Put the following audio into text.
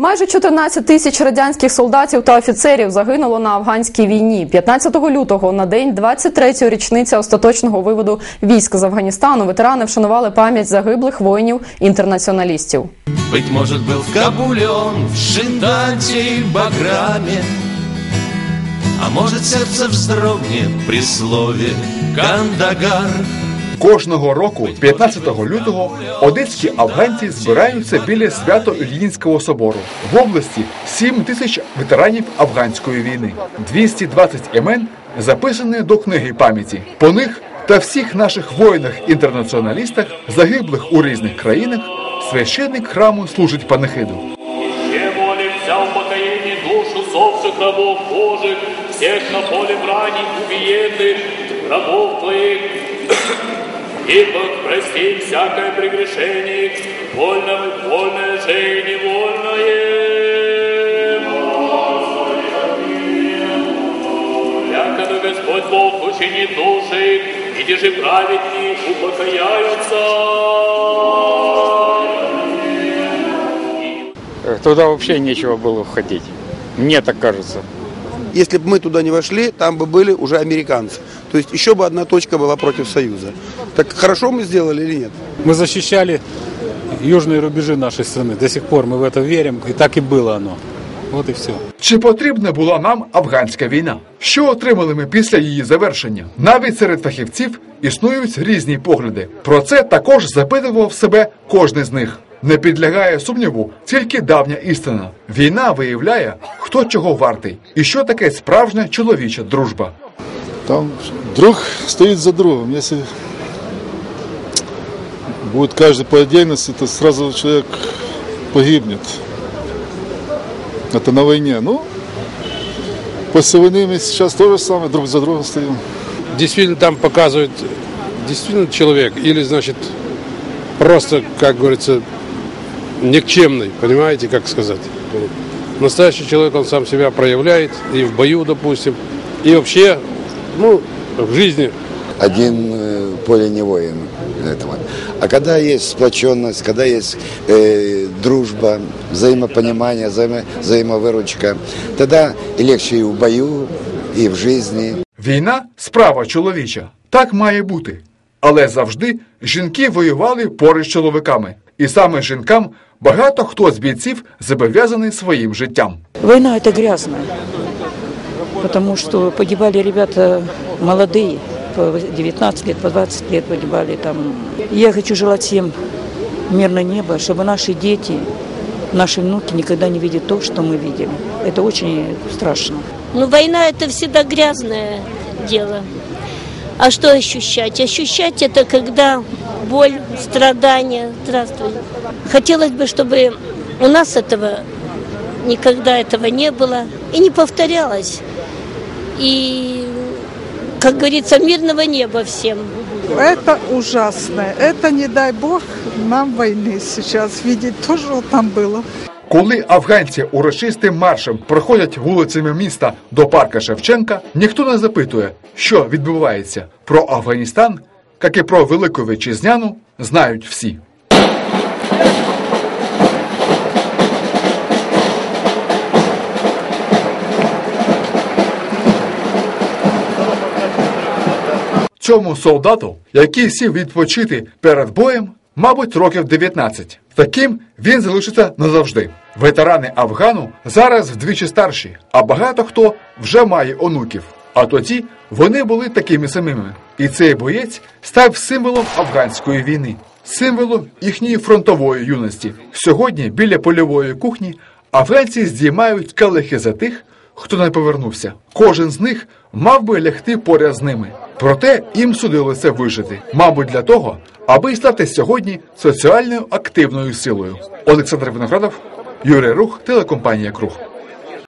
Майже 14 тисяч радянських солдатів та офіцерів загинуло на афганській війні. 15 лютого на день 23-ї річниці остаточного виводу військ з Афганістану ветерани вшанували пам'ять загиблих воїнів-інтернаціоналістів. Быть может, был в Кабуле он в шинданте и А может, сердце вздрогнет при слове Кандагар Кожного року, 15 лютого, одеські афганці збираються біля свято Ільїнського собору. В області 7 тисяч ветеранів афганської війни. 220 імен записані до книги пам'яті. По них та всіх наших воїнах-інтернаціоналістах, загиблих у різних країнах, священник храму служить панихиду. Душу совших рабов Божих, всех на поле брани убиенных, рабов твоих, ибо прости всякое прегрешение, вольно, вольное же и невольное. Якобы Господь Бог учинит души, и же праведник упокояются. Э, Туда вообще нечего было входить. Мне так кажется. Если бы мы туда не вошли, там бы были уже американцы. То есть еще бы одна точка была против Союза. Так хорошо мы сделали или нет? Мы защищали южные рубежи нашей страны. До сих пор мы в это верим, и так и было оно. Вот и все. Чи потрібна була нам афганська війна? Що отримали ми після її завершення? Навіть серед фахівців існують різні погляди. Про це також запитував себе кожен з них. Не підлягає сумніву тільки давня істина. Війна виявляє, хто чого вартий, і що таке справжня чоловіча дружба. Там друг стоит за другом. Если будет каждый по отдельности, то сразу человек погибнет. Это на войне. Ну, после войны мы сейчас то же самое, друг за другом стоим. действительно там показывают действительно человек или значит просто, как говорится, никчемный, понимаете, как сказать. Настоящий человек, он сам себя проявляет и в бою, допустим, и вообще, ну, в жизни. один э, поле не воин этого. А когда есть сплоченность, когда есть э, дружба, взаимопонимание, взаимо, взаимовыручка, тогда и легче и в бою, и в жизни. Війна справа чоловіча. Так має бути. Але завжди жінки воювали поруч з чоловіками. І саме жінкам багато хто з бійців зобов'язаний своїм життям. Война это грязная, потому что погибали ребята молодые, по 19 лет, по 20 лет погибали там. Я хочу желать всем мирное небо, чтобы наши дети, наши внуки никогда не видели то, что мы видели. Это очень страшно. Ну, война это всегда грязное дело. А что ощущать? Ощущать это когда боль, страдания. Здравствуй. Хотелось бы, чтобы у нас этого никогда этого не было и не повторялось. И, как говорится, мирного неба всем. Это ужасно. Это, не дай бог, нам войны сейчас видеть тоже вот там было. Коли афганці урочистим маршем проходять вулицями міста до парка Шевченка, ніхто не запитує, що відбувається. Про Афганістан, як і про Велику Вітчизняну, знають всі. Цьому солдату, який сів відпочити перед боєм, мабуть, років 19. Таким він залишиться назавжди. Ветерани Афгану зараз вдвічі старші, а багато хто вже має онуків. А тоді вони були такими самими. І цей боєць став символом афганської війни, символом їхньої фронтової юності. Сьогодні біля польової кухні афганці здіймають калихи за тих, хто не повернувся. Кожен з них мав би лягти поряд з ними. Проте їм судилося вижити, мабуть, для того, аби стати сьогодні соціальною активною силою. Олександр Виноградов, Юрій Рух, телекомпанія Круг.